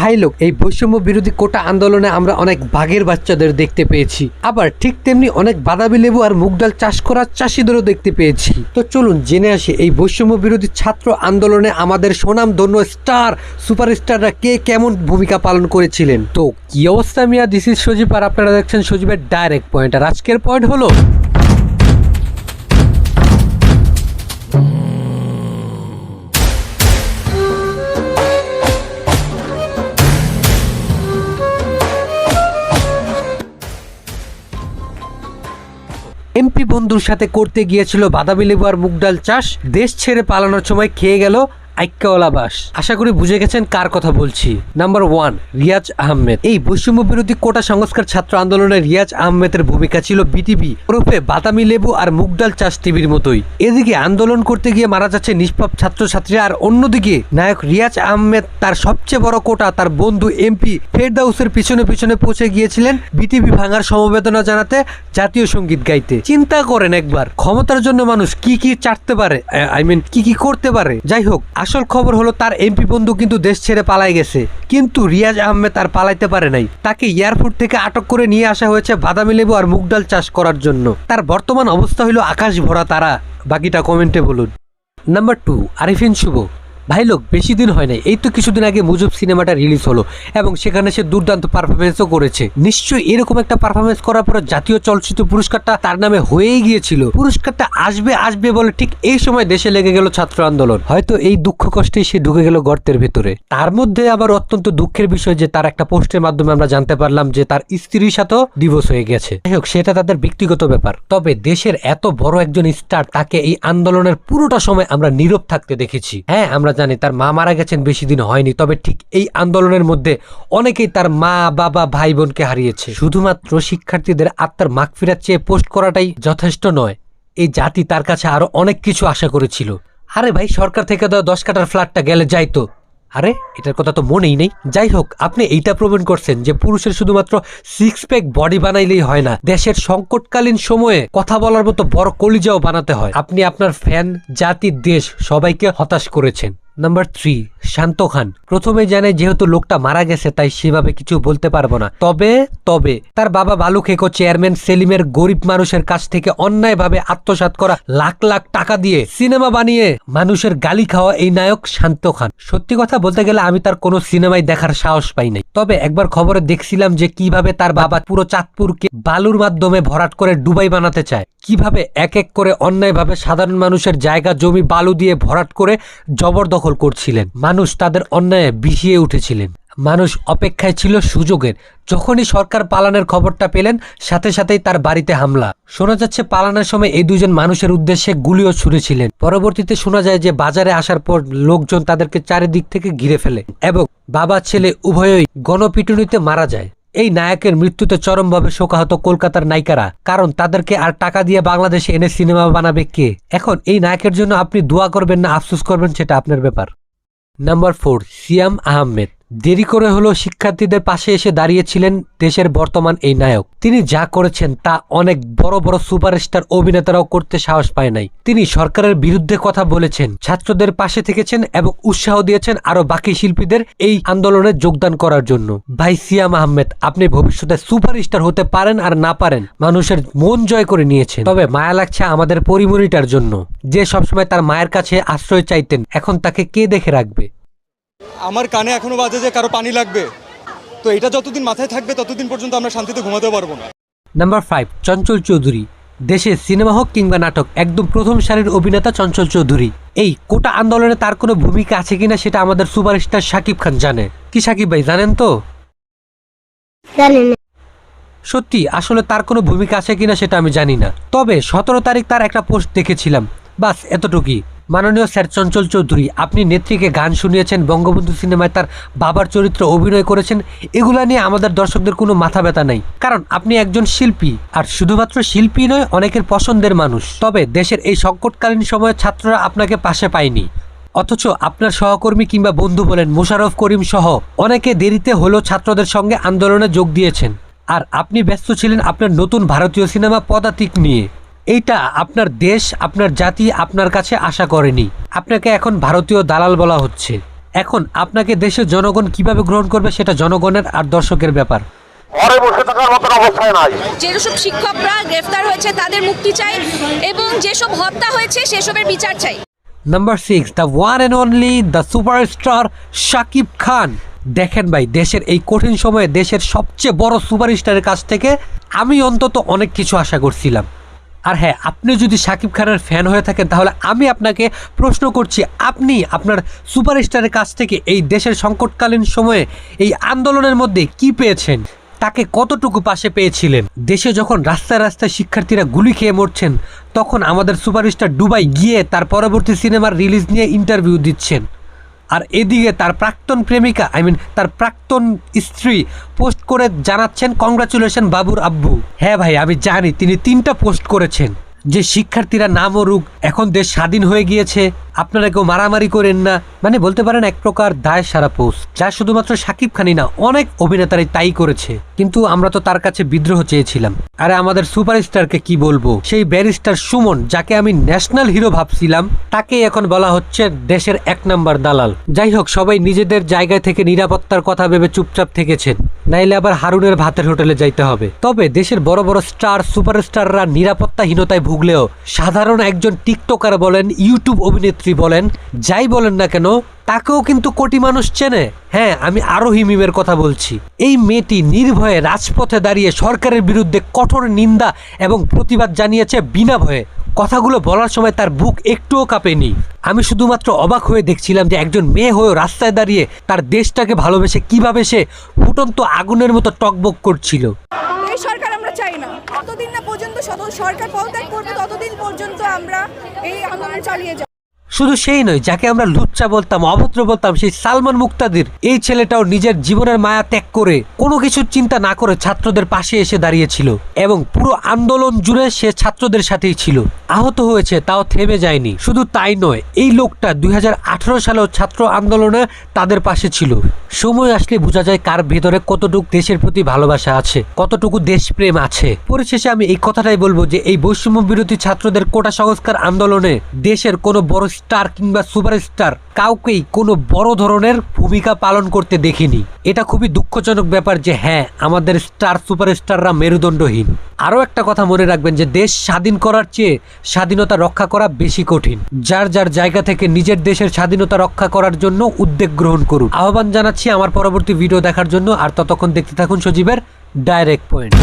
ভাই লোক, এই বৈষম্য বিরোধী কোটা আন্দোলনে আমরা অনেক বাঘের বাচ্চাদের দেখতে পেয়েছি। আবার ঠিক তেমনি অনেক বাদাবি লেবু আর মুগ ডাল চাষ করার চাষিদেরও দেখতে পেয়েছি। তো চলুন জেনে আসি, এই বৈষম্য বিরোধী ছাত্র আন্দোলনে আমাদের সোনাম ধন্য স্টার, সুপারস্টাররা কে কেমন ভূমিকা পালন করেছিলেন? তো কি অবস্থা মিয়া? দিস ইজ সজীব আর আপনারা দেখছেন সজীবের ডাইরেক্ট পয়েন্ট আর আজকের পয়েন্ট হলো এমপি বন্ধুর সাথে করতে গিয়েছিল বাদামি লেবু আর মুগ ডাল চাষ। দেশ ছেড়ে পালানোর সময় খেয়ে গেল আইক্যওয়ালা বাস। আশা করি বুঝে গেছেন কার কথা বলছি। Number one Riaz Ahmed. এই বৈষম্য বিরোধী কোটা সংস্কার ছাত্র আন্দোলনে রিয়াজ আহমেদের ভূমিকা ছিল বিটিভি, ওরফে বাদামি লেবু আর মুগডাল চাষ টিভির মতোই। এদিকে আন্দোলন করতে গিয়ে মারা যাচ্ছে নিষ্পাপ ছাত্রছাত্রীরা আর অন্যদিকে নায়ক রিয়াজ আহমেদ তার সবচেয়ে বড় কোটা তার বন্ধু এমপি ফেরদাউসের পিছনে পিছনে পৌঁছে গিয়েছিলেন বিটিভি ভাঙার সমবেদনা জানাতে জাতীয় সংগীত গাইতে। চিন্তা করেন একবার, ক্ষমতার জন্য মানুষ কি কি চাটতে পারে? আই মিন কি কি করতে পারে? যাই হোক আসল খবর হলো তার এমপি বন্ধু কিন্তু দেশ ছেড়ে পালাই গেছে। কিন্তু রিয়াজ আহমেদ তার পালাইতে পারে নাই। তাকে এয়ারপোর্ট থেকে আটক করে নিয়ে আসা হয়েছে বাদামি লেবু আর মুগ ডাল চাষ করার জন্য। তার বর্তমান অবস্থা হলো আকাশ ভরা তারা। বাকিটা কমেন্টে বলুন। Number two, Arifin Shuvo. ভাই লোক, বেশি দিন হয় নাই। এই তো কিছুদিন আগে মুজুব সিনেমাটা রিলিজ হলো এবং সেখানে সে দুর্দান্ত পারফরমেন্সও করেছে। নিশ্চয়ই এরকম একটা পারফরমেন্স করার পর জাতীয় চলচ্চিত্র পুরস্কারটা তার নামে হয়েই গিয়েছিল। পুরস্কারটা আসবে আসবে বলে ঠিক এই সময় দেশে লেগে গেল ছাত্র আন্দোলন। হয়তো এই দুঃখ কষ্টেই সে ঢুকে গেল গর্তের ভেতরে। তার মধ্যে আবার অত্যন্ত দুঃখের বিষয় যে তার একটা পোস্টের মাধ্যমে আমরা জানতে পারলাম যে তার স্ত্রীর সাথেও ডিভোর্স হয়ে গেছে। যাই হোক, সেটা তাদের ব্যক্তিগত ব্যাপার। তবে দেশের এত বড় একজন স্টার তাকে এই আন্দোলনের পুরোটা সময় আমরা নীরব থাকতে দেখেছি। হ্যাঁ আমরা জানি তার মা মারা গেছেন বেশি দিন হয়নি, তবে ঠিক এই আন্দোলনের মধ্যে অনেকেই তার মা, বাবা, ভাই বোনকে হারিয়েছে। শুধুমাত্র শিক্ষার্থীদের আত্মার মাগফিরাত চেয়ে পোস্ট করাটাই যথেষ্ট নয়, এই জাতি তার কাছে আরও অনেক কিছু আশা করেছিল। আরে ভাই, সরকার থেকে দেওয়া দশ কাটার ফ্ল্যাটটা গেলে যাইতো আরে, এটার কথা তো মনেই নেই। যাই হোক, আপনি এইটা প্রমাণ করছেন যে পুরুষের শুধুমাত্র সিক্স প্যাক বডি বানাইলেই হয় না। দেশের সংকটকালীন সময়ে কথা বলার মতো বড় কলিজাও বানাতে হয়। আপনি আপনার ফ্যান জাতি, দেশ সবাইকে হতাশ করেছেন। Number three Shanto Khan. প্রথমে জানে যেহেতু লোকটা মারা গেছে, তাই সেভাবে কিছু বলতে পারব না। তবে তবে, তার বাবা বালু খেকো চেয়ারম্যান সেলিমের গরিব মানুষের কাছ থেকে অন্যায়ভাবে আত্মসাৎ করা লাখ লাখ টাকা দিয়ে সিনেমা বানিয়ে মানুষের গালি খাওয়া এই নায়ক শান্ত খান। সত্যি কথা বলতে গেলে আমি তার কোনো সিনেমায় দেখার সাহস পাই নাই। তবে একবার খবরে দেখছিলাম যে কীভাবে তার বাবা পুরো চাঁদপুরকে বালুর মাধ্যমে ভরাট করে ডুবাই বানাতে চায়। কীভাবে এক এক করে অন্যায়ভাবে সাধারণ মানুষের জায়গা জমি বালু দিয়ে ভরাট করে জবরদখল করছিলেন। মানুষ তাদের অন্যায়ে বিষিয়ে উঠেছিলেন। মানুষ অপেক্ষায় ছিল সুযোগের। যখনই সরকার পালানোর খবরটা পেলেন, সাথে সাথেই তার বাড়িতে হামলা। শোনা যাচ্ছে, পালানোর সময় এই দুজন মানুষের উদ্দেশ্যে গুলিও ছুড়েছিলেন। পরবর্তীতে শোনা যায় যে, বাজারে আসার পর লোকজন তাদেরকে চারিদিক থেকে ঘিরে ফেলে এবং বাবা ছেলে উভয়ই গণপিটুনিতে মারা যায়। এই নায়কের মৃত্যুতে চরমভাবে শোকাহত কলকাতার নায়িকারা, কারণ তাদেরকে আর টাকা দিয়ে বাংলাদেশে এনে সিনেমা বানাবে কে? এখন এই নায়কের জন্য আপনি দোয়া করবেন না, আফসোস করবেন, সেটা আপনার ব্যাপার। Number four, Siam Ahmed. দেরি করে হলেও শিক্ষার্থীদের পাশে এসে দাঁড়িয়েছিলেন দেশের বর্তমান এই নায়ক। তিনি যা করেছেন তা অনেক বড় বড় সুপারস্টার অভিনেতারাও করতে সাহস পায় নাই। তিনি সরকারের বিরুদ্ধে কথা বলেছেন, ছাত্রদের পাশে থেকেছেন এবং উৎসাহ দিয়েছেন আরও বাকি শিল্পীদের এই আন্দোলনে যোগদান করার জন্য। ভাই সিয়াম আহমেদ, আপনি ভবিষ্যতে সুপারস্টার হতে পারেন আর না পারেন, মানুষের মন জয় করে নিয়েছেন। তবে মায়া লাগছে আমাদের পরিমণিটার জন্য। যে সবসময় তার মায়ের কাছে আশ্রয় চাইতেন, এখন তাকে কে দেখে রাখবে? আমার কানে এখনও বাজে যে কারও পানি লাগবে। তো এটা যতদিন মাথায় থাকবে ততদিন পর্যন্ত আমরা শান্তিতে ঘুমাতে পারব না। Number five Chanchal Chowdhury. দেশে সিনেমা হোক কিংবা নাটক একদম প্রথম সারির অভিনেতা চঞ্চল চৌধুরী। এই কোটা আন্দোলনে তার কোনো ভূমিকা আছে কিনা সেটা আমাদের সুপারস্টার শাকিব খান জানে। কি সাকিব ভাই জানেন তো? সত্যি আসলে তার কোনো ভূমিকা আছে কিনা সেটা আমি জানি না। তবে সতেরো তারিখ তার একটা পোস্ট দেখেছিলাম। বাস এতটুকুই। মাননীয় স্যার চঞ্চল চৌধুরী, আপনি নেত্রীকে গান শুনিয়েছেন, বঙ্গবন্ধু সিনেমায় তার বাবার চরিত্র অভিনয় করেছেন, এগুলা নিয়ে আমাদের দর্শকদের কোনো মাথা ব্যথা নেই। কারণ আপনি একজন শিল্পী, আর শুধুমাত্র শিল্পী নয়, অনেকের পছন্দের মানুষ। তবে দেশের এই সংকটকালীন সময়ে ছাত্ররা আপনাকে পাশে পায়নি। অথচ আপনার সহকর্মী কিংবা বন্ধু বলেন মোশাররফ করিম সহ অনেকে দেরিতে হলেও ছাত্রদের সঙ্গে আন্দোলনে যোগ দিয়েছেন। আর আপনি ব্যস্ত ছিলেন আপনার নতুন ভারতীয় সিনেমা পদাতিক নিয়ে। এইটা আপনার দেশ আপনার জাতি আপনার কাছে আশা করেনি। আপনাকে এখন ভারতীয় দালাল বলা হচ্ছে। এখন আপনাকে দেশের জনগণ কীভাবে গ্রহণ করবে সেটা জনগণের আর দর্শকের ব্যাপার। ঘরে বসে থাকার মতন অবস্থায় নাই। যেসব শিক্ষকরা গ্রেফতার হয়েছে তাদের মুক্তি চাই এবং যেসব হত্যা হয়েছে সেসবের বিচার চাই। Number six the one and only the superstar Shakib Khan দেখেন ভাই দেশের এই কঠিন সময়ে দেশের সবচেয়ে বড় সুপারস্টারের কাছ থেকে আমি অন্তত অনেক কিছু আশা করছিলাম। আর হ্যাঁ আপনি যদি শাকিব খানের ফ্যান হয়ে থাকেন, তাহলে আমি আপনাকে প্রশ্ন করছি, আপনি আপনার সুপারস্টারের কাছ থেকে এই দেশের সংকটকালীন সময়ে এই আন্দোলনের মধ্যে কি পেয়েছেন? তাকে কতটুকু পাশে পেয়েছিলেন? দেশে যখন রাস্তায় রাস্তায় শিক্ষার্থীরা গুলি খেয়ে মরছেন, তখন আমাদের সুপারস্টার দুবাই গিয়ে তার পরবর্তী সিনেমার রিলিজ নিয়ে ইন্টারভিউ দিচ্ছেন। আর এদিকে তার প্রাক্তন প্রেমিকা আই মিন তার প্রাক্তন স্ত্রী পোস্ট করে জানাচ্ছেন কংগ্রাচুলেশন বাবুর আব্বু। হ্যাঁ ভাই, আমি জানি, তিনি তিনটা পোস্ট করেছেন। যে শিক্ষার্থীরা নাম ও রূপ এখন দেশ স্বাধীন হয়ে গিয়েছে। আপনারা কেউ মারামারি করেন না। মানে বলতে পারেন এক প্রকার দায় সারা পোস্ট। যা শুধুমাত্র সাকিব খানই না, অনেক অভিনেতারাই তাই করেছে। কিন্তু আমরা তো তার কাছে বিদ্রোহ চেয়েছিলাম। আরে আমাদের সুপারস্টারকে কি বলব? সেই ব্যারিস্টার সুমন, যাকে আমি ন্যাশনাল হিরো ভাবছিলাম, তাকে এখন বলা হচ্ছে দেশের এক নাম্বার দালাল। যাই হোক, সবাই নিজেদের জায়গায় থেকে নিরাপত্তার কথা ভেবে চুপচাপ থেকেছেন। নাইলে আবার হারুনের ভাতের হোটেলে যাইতে হবে। তবে দেশের বড় বড় স্টার, সুপারস্টাররা নিরাপত্তাহীনতায় ভুগলেও সাধারণ একজন টিকটকার বলেন, ইউটিউব অভিনেত্রী বলেন, যাই বলেন না কেন, তাকেও কিন্তু কোটি মানুষ চেনে। হ্যাঁ আমি আরোহী মিমের কথা বলছি। এই মেয়েটি নির্ভয়ে রাজপথে দাঁড়িয়ে সরকারের বিরুদ্ধে কঠোর নিন্দা এবং প্রতিবাদ জানিয়েছে বিনা ভয়ে। কথাগুলো বলার সময় তার বুক একটুও কাঁপেনি। আমি শুধুমাত্র অবাক হয়ে দেখছিলাম যে একজন মেয়ে হয়েও রাস্তায় দাঁড়িয়ে তার দেশটাকে ভালোবেসে কীভাবে সে ফুটন্ত আগুনের মতো টকবক করছিল। সরকার আমরা চাই না। না পর্যন্ত সরকার পদত্যাগ করবে, ততদিন পর্যন্ত আমরা এই আন্দোলন চালিয়ে যাব। শুধু সেই নয়, যাকে আমরা লুচ্চা বলতাম, অভদ্র বলতাম, সেই সালমান মুক্তাদির, এই ছেলেটাও নিজের জীবনের মায়া ত্যাগ করে কোনো কিছুর চিন্তা না করে ছাত্রদের পাশে এসে দাঁড়িয়েছিল এবং পুরো আন্দোলন জুড়ে সে ছাত্রদের সাথেই ছিল। আহত হয়েছে, তাও থেমে যায়নি। শুধু তাই নয়, এই লোকটা দুই হাজার আঠারো সালেও ছাত্র আন্দোলনে তাদের পাশে ছিল। সময় আসলে বোঝা যায় কার ভেতরে কতটুকু দেশের প্রতি ভালোবাসা আছে, কতটুকু দেশপ্রেম আছে। পরিশেষে আমি এই কথাটাই বলব যে, এই বৈষম্য বিরোধী ছাত্রদের কোটা সংস্কার আন্দোলনে দেশের কোনো বড় স্টার কিংবা সুপারস্টার কাউকেই কোনো বড় ধরনের ভূমিকা পালন করতে দেখিনি। এটা খুবই দুঃখজনক ব্যাপার যে হ্যাঁ আমাদের স্টার সুপারস্টাররা মেরুদণ্ডহীন। আরও একটা কথা মনে রাখবেন যে দেশ স্বাধীন করার চেয়ে স্বাধীনতা রক্ষা করা বেশি কঠিন। যার যার জায়গা থেকে নিজের দেশের স্বাধীনতা রক্ষা করার জন্য উদ্যোগ গ্রহণ করুন। আহ্বান জানাচ্ছি আমার পরবর্তী ভিডিও দেখার জন্য। আর ততক্ষণ দেখতে থাকুন সজীবের ডাইরেক্ট পয়েন্ট